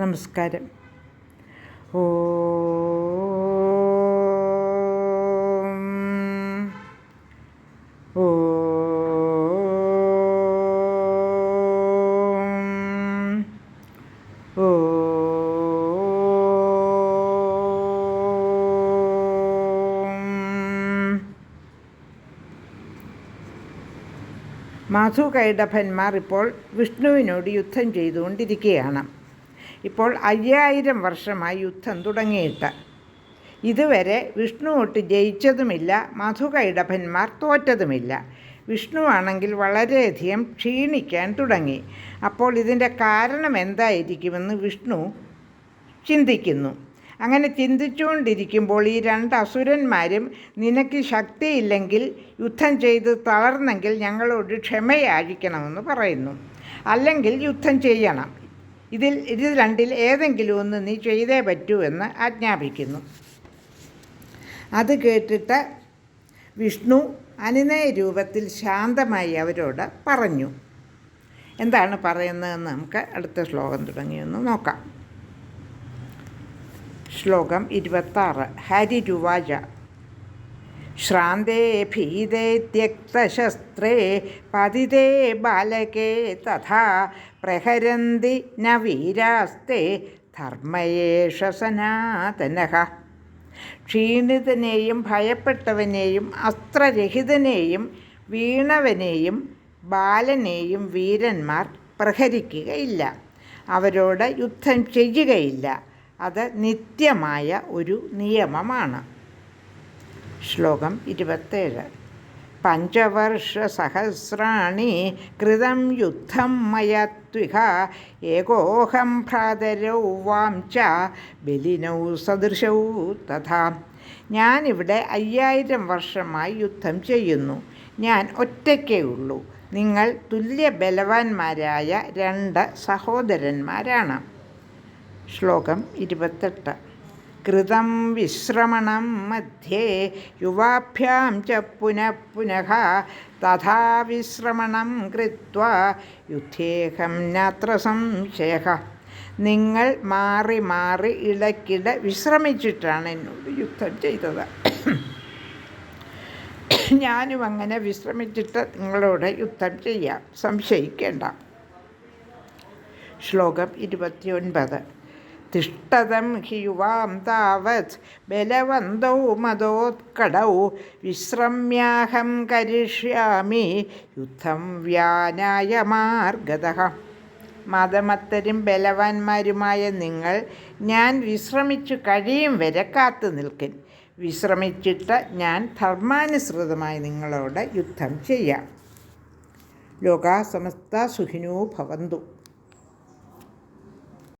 നമസ്കാരം. ഓ മധു കൈഡഭന്മാർ ഇപ്പോൾ വിഷ്ണുവിനോട് യുദ്ധം ചെയ്തുകൊണ്ടിരിക്കുകയാണ്. ഇപ്പോൾ അയ്യായിരം വർഷമായി യുദ്ധം തുടങ്ങിയിട്ട്. ഇതുവരെ വിഷ്ണു ഒട്ട് ജയിച്ചതുമില്ല മധുക ഇടഭന്മാർ തോറ്റതുമില്ല. വിഷ്ണുവാണെങ്കിൽ വളരെയധികം ക്ഷീണിക്കാൻ തുടങ്ങി. അപ്പോൾ ഇതിന്റെ കാരണം എന്തായിരിക്കുമെന്ന് വിഷ്ണു ചിന്തിക്കുന്നു. അങ്ങനെ ചിന്തിച്ചുകൊണ്ടിരിക്കുമ്പോൾ ഈ രണ്ട് അസുരന്മാരും നിനക്ക് ശക്തിയില്ലെങ്കിൽ യുദ്ധം ചെയ്ത് തളർന്നെങ്കിൽ ഞങ്ങളോട് ക്ഷമയാചിക്കണമെന്ന് പറയുന്നു. അല്ലെങ്കിൽ യുദ്ധം ചെയ്യണം. ഇതിൽ ഇത് രണ്ടിൽ ഏതെങ്കിലും ഒന്ന് നീ ചെയ്തേ പറ്റൂ എന്ന് ആജ്ഞാപിക്കുന്നു. അത് കേട്ടിട്ട് വിഷ്ണു അനുനയ രൂപത്തിൽ ശാന്തമായി അവരോട് പറഞ്ഞു. എന്താണ് പറയുന്നതെന്ന് നമുക്ക് അടുത്ത ശ്ലോകം തുടങ്ങിയൊന്ന് നോക്കാം. ശ്ലോകം ഇരുപത്താറ്. ഹരിരുവാച. ഭീതേ ത്യക്തശസ്ത്രേ പതിതേ ബാലകേ തഥാ പ്രഹരന്തി ന വീരാസ്തേ ധർമ്മയേഷ സനാതന ക്ഷീണിതനെയും ഭയപ്പെട്ടവനെയും അസ്ത്രരഹിതനെയും വീണവനെയും ബാലനെയും വീരന്മാർ പ്രഹരിക്കുകയില്ല. അവരോട് യുദ്ധം ചെയ്യുകയില്ല. അത് നിത്യമായ ഒരു നിയമമാണ്. ശ്ലോകം ഇരുപത്തേഴ്. പഞ്ചവർഷസഹസ്രാണി കൃതം യുദ്ധം മയത്വിഹ ഏകോഹം ഭ്രാതരൗ വാം ച ബലിനൗ സദൃശൗ തഥാ. ഞാനിവിടെ അയ്യായിരം വർഷമായി യുദ്ധം ചെയ്യുന്നു. ഞാൻ ഒറ്റയ്ക്കേ ഉള്ളൂ. നിങ്ങൾ തുല്യ ബലവാന്മാരായ രണ്ട് സഹോദരന്മാരാണ്. ശ്ലോകം ഇരുപത്തെട്ട്. കൃതം വിശ്രമണം മധ്യേ യുവാഭ്യം ച പുനഃപുന പുനഃ തഥാ വിശ്രമണം കൃത്വ യുദ്ധേഹം നാത്ര സംശയ. നിങ്ങൾ മാറി മാറി ഇടയ്ക്കിടെ വിശ്രമിച്ചിട്ടാണ് എന്നോട് യുദ്ധം ചെയ്തത്. ഞാനും അങ്ങനെ വിശ്രമിച്ചിട്ട് നിങ്ങളോട് യുദ്ധം ചെയ്യാം. സംശയിക്കേണ്ട. ശ്ലോകം ഇരുപത്തിയൊൻപത്. തിഷ്ടതം ഹി യുവാം താവത് ബലവന്തൗ മതോത്കടൗ. വിശ്രമ്യാഹം കരിഷ്യാമി യുദ്ധം വ്യാനായ മാർഗത. മതമത്തരും ബലവാന്മാരുമായ നിങ്ങൾ ഞാൻ വിശ്രമിച്ചു കഴിയും വരെ കാത്തു നിൽക്കൻ. വിശ്രമിച്ചിട്ട് ഞാൻ ധർമാനുസൃതമായി നിങ്ങളോട് യുദ്ധം ചെയ്യാം. ലോകാസമസ്ത സുഖിനോ ഭവന്തു.